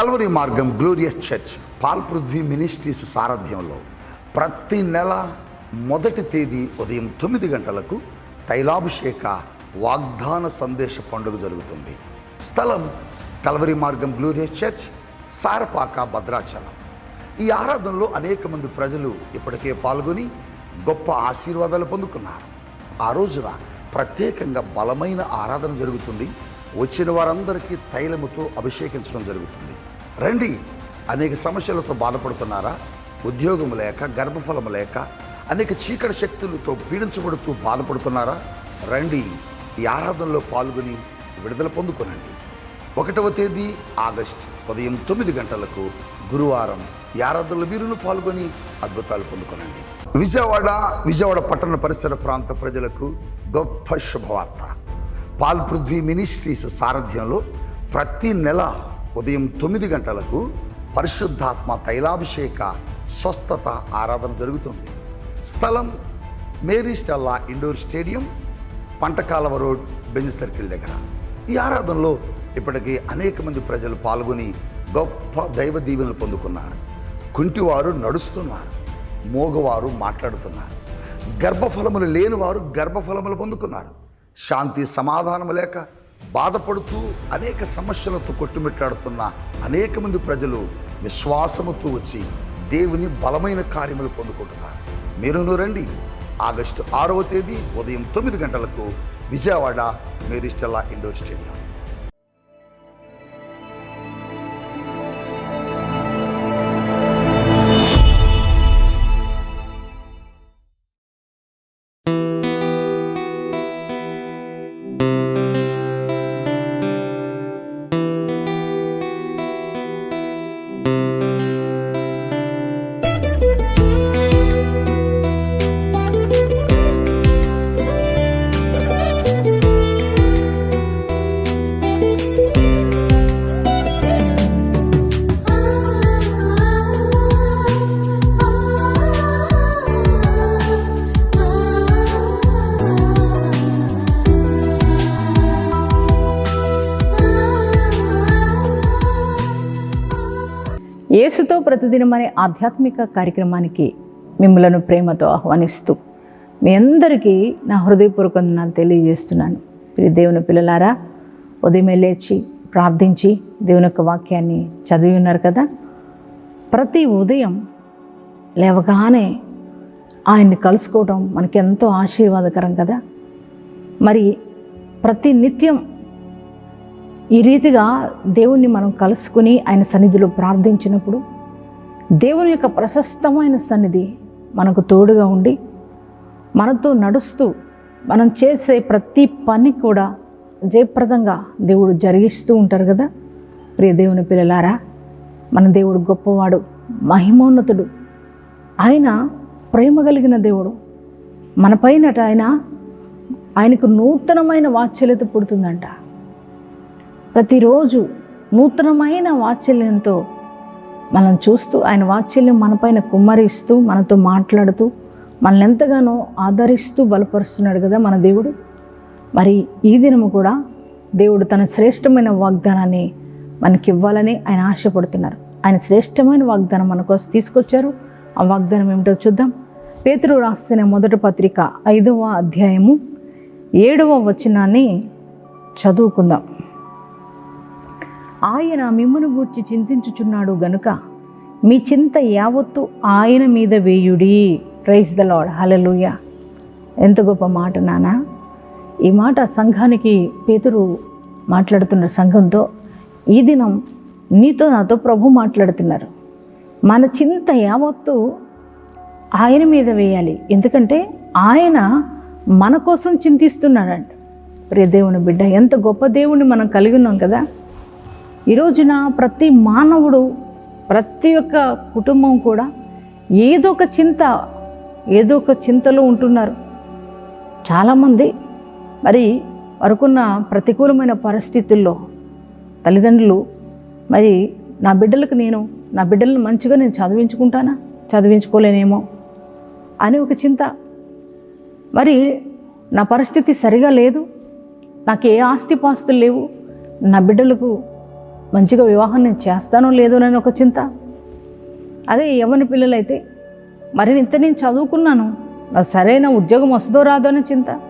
Calvary మార్గం glorious church Paul Prithvi ministries సారథ్యంలో ప్రతి నెల మొదటి తేదీ ఉదయం తొమ్మిది గంటలకు తైలాభిషేక వాగ్దాన సందేశ పండుగ జరుగుతుంది. స్థలం కల్వరి మార్గం గ్లోరియస్ చర్చ్ సారపాక భద్రాచలం. ఈ ఆరాధనలో అనేక మంది ప్రజలు ఇప్పటికే పాల్గొని గొప్ప ఆశీర్వాదాలు పొందుకున్నారు. ఆ రోజున ప్రత్యేకంగా బలమైన ఆరాధన జరుగుతుంది. వచ్చిన వారందరికీ తైలముతో అభిషేకించడం జరుగుతుంది. రండి. అనేక సమస్యలతో బాధపడుతున్నారా? ఉద్యోగం లేక గర్భఫలం లేక అనేక చీకటి శక్తులతో పీడించబడుతూ బాధపడుతున్నారా? రండి. ఈ ఆరాధనలో పాల్గొని విడుదల పొందుకొనండి. ఒకటవ తేదీ ఆగస్ట్ ఉదయం తొమ్మిది గంటలకు గురువారం ఈ ఆరాధనలో మీరును పాల్గొని అద్భుతాలు పొందుకొనండి. విజయవాడ విజయవాడ పట్టణ పరిసర ప్రాంత ప్రజలకు గొప్ప శుభవార్త. పాల్ పృథ్వీ మినిస్ట్రీస్ సారథ్యంలో ప్రతి నెల ఉదయం తొమ్మిది గంటలకు పరిశుద్ధాత్మ తైలాభిషేక స్వస్థత ఆరాధన జరుగుతుంది. స్థలం Mary Stella indoor stadium Pantakalava road Benz circle దగ్గర. ఈ ఆరాధనలో ఇప్పటికీ అనేక మంది ప్రజలు పాల్గొని గొప్ప దైవ దీవెనలు పొందుకున్నారు. కుంటివారు నడుస్తున్నారు మోగవారు మాట్లాడుతున్నారు. గర్భఫలములు లేనివారు గర్భఫలములు పొందుకున్నారు. శాంతి సమాధానము లేక బాధపడుతూ అనేక సమస్యలతో కొట్టుమిట్టాడుతున్న అనేక మంది ప్రజలు విశ్వాసముతో వచ్చి దేవుని బలమైన కార్యములు పొందుకుంటున్నారు. మీరును రండి ఆగస్టు ఆరవ తేదీ ఉదయం తొమ్మిది గంటలకు విజయవాడ మేరిస్టెల్లా ఇండోర్ స్టేడియం. యేసుతో ప్రతిదినం అనే ఆధ్యాత్మిక కార్యక్రమానికి మిమ్మలను ప్రేమతో ఆహ్వానిస్తూ మీ అందరికీ నా హృదయపూర్వక వందనాలు తెలియజేస్తున్నాను. ప్రియ దేవుని పిల్లలారా ఉదయమే లేచి ప్రార్థించి దేవుని యొక్క వాక్యాన్ని చదివి ఉన్నారు కదా? ప్రతి ఉదయం లేవగానే ఆయన్ని కలుసుకోవడం మనకి ఎంతో ఆశీర్వాదకరం కదా? మరి ప్రతి నిత్యం ఈ రీతిగా దేవుణ్ణి మనం కలుసుకుని ఆయన సన్నిధిలో ప్రార్థించినప్పుడు దేవుని యొక్క ప్రశస్తమైన సన్నిధి మనకు తోడుగా ఉండి మనతో నడుస్తూ మనం చేసే ప్రతి పని కూడా జయప్రదంగా దేవుడు జరిగిస్తూ ఉంటారు కదా. ప్రియ దేవుని పిల్లలారా మన దేవుడు గొప్పవాడు మహిమోన్నతుడు. ఆయన ప్రేమ కలిగిన దేవుడు. మన పైనట ఆయన ఆయనకు నూతనమైన వాత్సల్యత పుడుతుందంట. ప్రతిరోజు నూతనమైన వాత్సల్యంతో మనం చూస్తూ ఆయన వాత్సల్యం మనపైన కుమ్మరిస్తూ మనతో మాట్లాడుతూ మనల్ని ఎంతగానో ఆదరిస్తూ బలపరుస్తున్నాడు కదా మన దేవుడు. మరి ఈ దినము కూడా దేవుడు తన శ్రేష్టమైన వాగ్దానాన్ని మనకి ఇవ్వాలని ఆయన ఆశపడుతున్నారు. ఆయన శ్రేష్టమైన వాగ్దానం మన కోసం తీసుకొచ్చారు. ఆ వాగ్దానం ఏమిటో చూద్దాం. పేతురు రాసిన మొదటి పత్రిక ఐదవ అధ్యాయము ఏడవ వచనాన్ని చదువుకుందాం. ఆయన మిమ్మును గూర్చి చింతించుచున్నాడు గనుక మీ చింత యావత్తు ఆయన మీద వేయుడి. ప్రైజ్ ద లాడ్ హలలుయ ఎంత గొప్ప మాట నానా. ఈ మాట సంఘానికి పేతురు మాట్లాడుతున్న సంఘంతో ఈ దినం నీతో నాతో ప్రభు మాట్లాడుతున్నారు. మన చింత యావత్తు ఆయన మీద వేయాలి. ఎందుకంటే ఆయన మన కోసం చింతిస్తున్నాడంట. ప్రియ దేవుని బిడ్డ ఎంత గొప్ప దేవుణ్ణి మనం కలిగి ఉన్నాం కదా. ఈ రోజున ప్రతి మానవుడు ప్రతి ఒక్క కుటుంబం కూడా ఏదో ఒక చింత ఏదో ఒక చింతలో ఉంటున్నారు. చాలామంది మరి వరకున్న ప్రతికూలమైన పరిస్థితుల్లో తల్లిదండ్రులు మరి నా బిడ్డలకు నేను నా బిడ్డలను మంచిగా నేను చదివించుకుంటానా చదివించుకోలేనేమో అని ఒక చింత. మరి నా పరిస్థితి సరిగా లేదు నాకు ఏ ఆస్తిపాస్తులు లేవు నా బిడ్డలకు మంచిగా వివాహం నేను చేస్తానో లేదో అని ఒక చింత. అదే యవ్వన పిల్లలైతే మరి ఇంత నేను చదువుకున్నాను నాకు సరైన ఉద్యోగం వస్తుందో రాదో అనే చింత.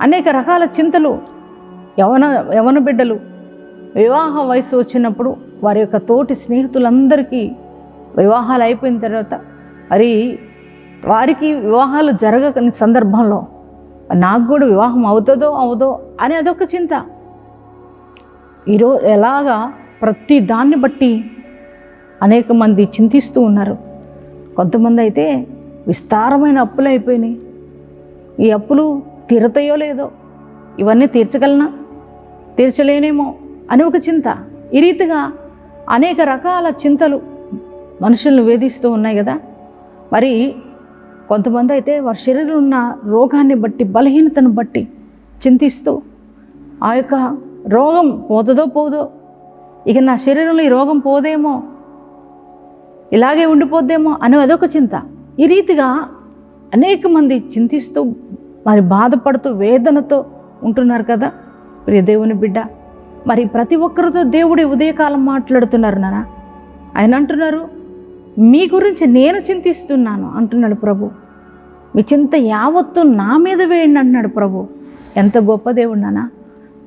అనేక రకాల చింతలు యవన యవన బిడ్డలు వివాహ వయసు వచ్చినప్పుడు వారి యొక్క తోటి స్నేహితులందరికీ వివాహాలు అయిపోయిన తర్వాత మరి వారికి వివాహాలు జరగని సందర్భంలో నాకు కూడా వివాహం అవుతుందో అవుదో అని అదొక చింత. ఈరోజు ఎలాగా ప్రతి దాన్ని బట్టి అనేక మంది చింతిస్తూ ఉన్నారు. కొంతమంది అయితే విస్తారమైన అప్పులు అయిపోయినాయి. ఈ అప్పులు తీరతాయో లేదో ఇవన్నీ తీర్చగలనా? తీర్చలేనేమో అని ఒక చింత. ఈ రీతిగా అనేక రకాల చింతలు మనుషులను వేధిస్తూ ఉన్నాయి కదా. మరి కొంతమంది అయితే వారి శరీరంలో ఉన్న రోగాన్ని బట్టి బలహీనతను బట్టి చింతిస్తూ ఆ యొక్క రోగం పోతుందో పోదో ఇక నా శరీరంలో ఈ రోగం పోదేమో ఇలాగే ఉండిపోద్దేమో అని అదొక చింత. ఈ రీతిగా అనేక మంది చింతిస్తూ మరి బాధపడుతూ వేదనతో ఉంటున్నారు కదా ప్రియ దేవుని బిడ్డ. మరి ప్రతి ఒక్కరితో దేవుడి ఉదయకాలం మాట్లాడుతున్నారు నానా. ఆయన అంటున్నారు మీ గురించి నేను చింతిస్తున్నాను అంటున్నాడు ప్రభు. మీ చింత యావత్తు నా మీద వేయండి అంటున్నాడు ప్రభు. ఎంత గొప్ప దేవుడు నానా.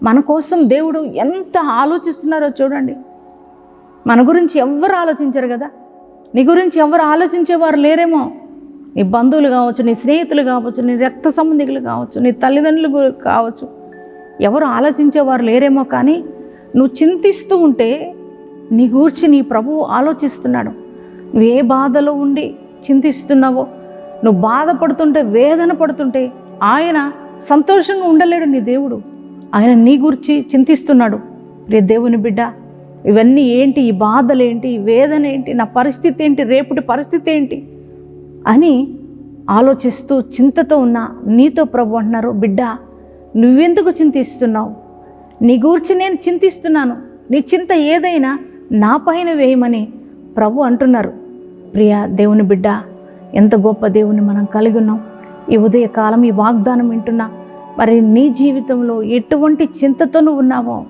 మన కోసం దేవుడు ఎంత ఆలోచిస్తున్నారో చూడండి. మన గురించి ఎవ్వరు ఆలోచించరు కదా. నీ గురించి ఎవరు ఆలోచించేవారు లేరేమో. నీ బంధువులు కావచ్చు నీ స్నేహితులు కావచ్చు నీ రక్త సంబంధికులు కావచ్చు నీ తల్లిదండ్రులు కావచ్చు ఎవరు ఆలోచించేవారు లేరేమో కానీ నువ్వు చింతిస్తూ ఉంటే నీ గూర్చి నీ ప్రభువు ఆలోచిస్తున్నాడు. నువ్వు ఏ బాధలో ఉండి చింతిస్తున్నావో నువ్వు బాధపడుతుంటే వేదన పడుతుంటే ఆయన సంతోషంగా ఉండలేడు నీ దేవుడు. ఆయన నీ గురించి చింతిస్తున్నాడు. రే దేవుని బిడ్డ ఇవన్నీ ఏంటి? ఈ బాధలు ఏంటి? ఈ వేదన ఏంటి? నా పరిస్థితి ఏంటి? రేపటి పరిస్థితి ఏంటి? అని ఆలోచిస్తూ చింతతో ఉన్న నీతో ప్రభు అంటున్నారు బిడ్డ నువ్వెందుకు చింతిస్తున్నావు? నీ గూర్చి నేను చింతిస్తున్నాను. నీ చింత ఏదైనా నా పైన వేయమని ప్రభు అంటున్నారు. ప్రియ దేవుని బిడ్డ ఎంత గొప్ప దేవుని మనం కలిగి ఉన్నాం. ఈ ఉదయకాలం ఈ వాగ్దానం వింటున్నా మరి నీ జీవితంలో ఎటువంటి చింతతో నువ్వు ఉన్నావో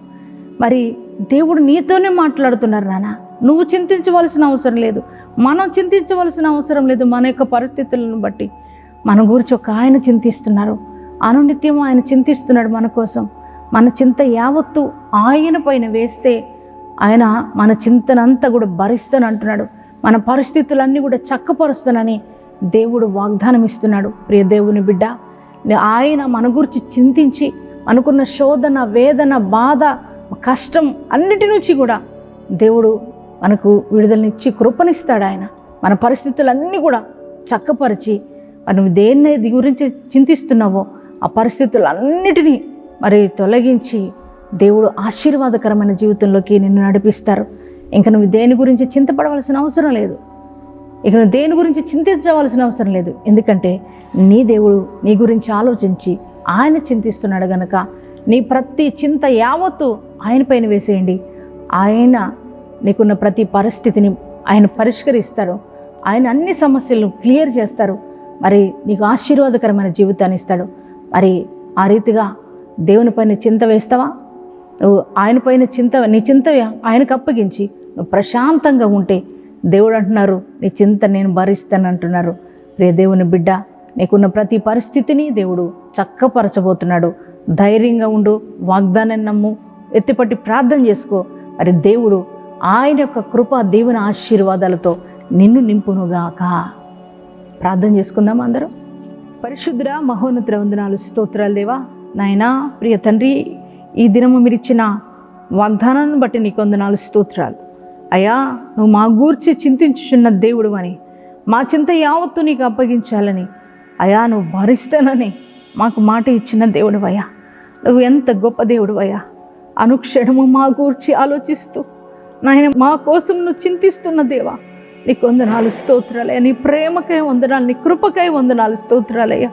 మరి దేవుడు నీతోనే మాట్లాడుతున్నారు నానా నువ్వు చింతించవలసిన అవసరం లేదు. మనం చింతించవలసిన అవసరం లేదు మన యొక్క పరిస్థితులను బట్టి. మన గురించి ఒక ఆయన చింతిస్తున్నారు. అనునిత్యం ఆయన చింతిస్తున్నాడు మన కోసం. మన చింత యావత్తు ఆయన పైన వేస్తే ఆయన మన చింతనంతా కూడా భరిస్తాను అంటున్నాడు. మన పరిస్థితులన్నీ కూడా చక్కపరుస్తానని దేవుడు వాగ్దానం ఇస్తున్నాడు ప్రియ దేవుని బిడ్డ ఆయన మన గురించి చింతించి అనుకున్న శోధన వేదన బాధ కష్టం అన్నిటి నుంచి కూడా దేవుడు మనకు విడుదలనిచ్చి కృపనిస్తాడు ఆయన. మన పరిస్థితులన్నీ కూడా చక్కపరిచి మనం నువ్వు దేన్ని గురించి చింతిస్తున్నావో ఆ పరిస్థితులన్నిటినీ మరి తొలగించి దేవుడు ఆశీర్వాదకరమైన జీవితంలోకి నిన్ను నడిపిస్తారు. ఇంకా నువ్వు దేని గురించి చింతపడవలసిన అవసరం లేదు. ఇక నువ్వు దేని గురించి చింతించవలసిన అవసరం లేదు. ఎందుకంటే నీ దేవుడు నీ గురించి ఆలోచించి ఆయన చింతిస్తున్నాడు గనక నీ ప్రతి చింత యావత్తు ఆయన పైన వేసేయండి. ఆయన నీకున్న ప్రతి పరిస్థితిని ఆయన పరిష్కరిస్తారు. ఆయన అన్ని సమస్యలను క్లియర్ చేస్తారు. మరి నీకు ఆశీర్వాదకరమైన జీవితాన్ని ఇస్తాడు. మరి ఆ రీతిగా దేవుని పైన చింత వేస్తావా? నువ్వు ఆయన పైన చింత నీ చింత ఆయనకు అప్పగించి నువ్వు ప్రశాంతంగా ఉంటే దేవుడు అంటున్నారు నీ చింత నేను భరిస్తాను అంటున్నారు ప్రియ దేవుని బిడ్డ నీకున్న ప్రతి పరిస్థితిని దేవుడు చక్కపరచబోతున్నాడు. ధైర్యంగా ఉండు వాగ్దానం నమ్ము ఎత్తిపట్టి ప్రార్థన చేసుకో. మరి దేవుడు ఆయన యొక్క కృప దేవుని ఆశీర్వాదాలతో నిన్ను నింపునుగాక. ప్రార్థన చేసుకుందాం అందరం? పరిశుద్ర మహోన్నత వందనాలు స్తోత్రాలు దేవా. నాయనా ప్రియ తండ్రి ఈ దినము మీరు ఇచ్చిన వాగ్దానాన్ని బట్టి నీకు వందనాలు స్తోత్రాలు. అయ్యా నువ్వు మా గూర్చి చింతించుచున్న దేవుడు అని మా చింత యావత్తు నీకు అప్పగించాలని. అయా నువ్వు భరిస్తానని మాకు మాట ఇచ్చిన దేవుడు అయ్యా నువ్వు ఎంత గొప్ప దేవుడు అయ్యా అనుక్షణము మా గూర్చి ఆలోచిస్తూ నాయన మా కోసం నువ్వు చింతిస్తున్న దేవా. నీకు వందనాలు స్తోత్రాలయ్యా నీ ప్రేమకై వందనాలు నీ కృపకై వందనాలు స్తోత్రాలయ్యా.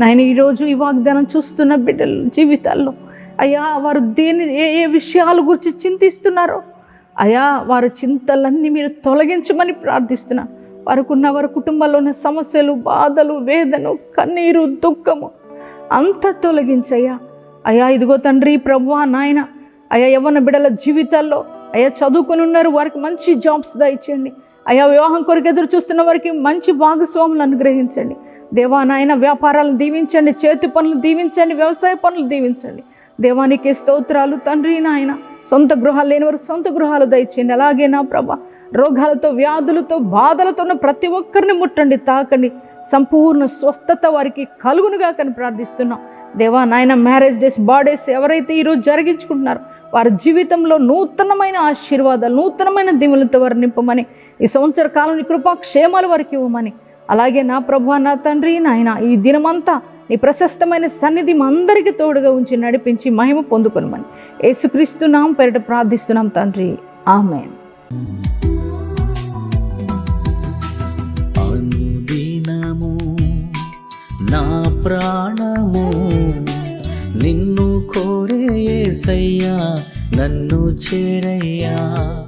నాయన ఈరోజు ఈ వాగ్దానం చూస్తున్న బిడ్డల జీవితాల్లో అయ్యా వారు దేని ఏ ఏ విషయాల గురించి చింతిస్తున్నారో అయా వారి చింతలన్నీ మీరు తొలగించమని ప్రార్థిస్తున్నా. వారికున్న వారి కుటుంబంలోని ఉన్న సమస్యలు బాధలు వేదను కన్నీరు దుఃఖము అంత తొలగించయ్యా. అయ్యా ఇదిగో తండ్రి ప్రభు నాయన. అయ్యా యవ్వన బిడ్డల జీవితాల్లో అయ్యా చదువుకుని ఉన్నారు వారికి మంచి జాబ్స్ దయచేయండి అయ్యా వివాహం కొరకు ఎదురు చూస్తున్న వారికి మంచి భాగస్వాములు అనుగ్రహించండి. దేవా నాయన వ్యాపారాలను దీవించండి చేతి పనులు దీవించండి వ్యవసాయ పనులు దీవించండి. దేవానికి స్తోత్రాలు తండ్రి నాయన. సొంత గృహాలు లేని వారికి సొంత గృహాలు దయచేయండి. అలాగే నా ప్రభ రోగాలతో వ్యాధులతో బాధలతో ఉన్న ప్రతి ఒక్కరిని ముట్టండి తాకండి. సంపూర్ణ స్వస్థత వారికి కలుగునుగా కని ప్రార్థిస్తున్నాం. దేవా నాయన మ్యారేజ్ డేస్ బర్త్డేస్ ఎవరైతే ఈరోజు జరిగించుకుంటున్నారో వారి జీవితంలో నూతనమైన ఆశీర్వాదాలు నూతనమైన దిములతో వారు నింపమని ఈ సంవత్సర కాలం కృపా క్షేమాలు వారికి ఇవ్వమని. అలాగే నా ప్రభు నా తండ్రి నాయన ఈ దినమంతా నీ ప్రశస్తమైన సన్నిధి మా అందరికీ తోడుగా ఉంచి నడిపించి మహిమ పొందుకొనమని. యేసుక్రీస్తున్నాం పెరట ప్రార్థిస్తున్నాం తండ్రి. ఆమెన్. అనుదినము నా ప్రాణము నిన్ను కోరే యేసయ్యా నన్ను చేరయ్యా.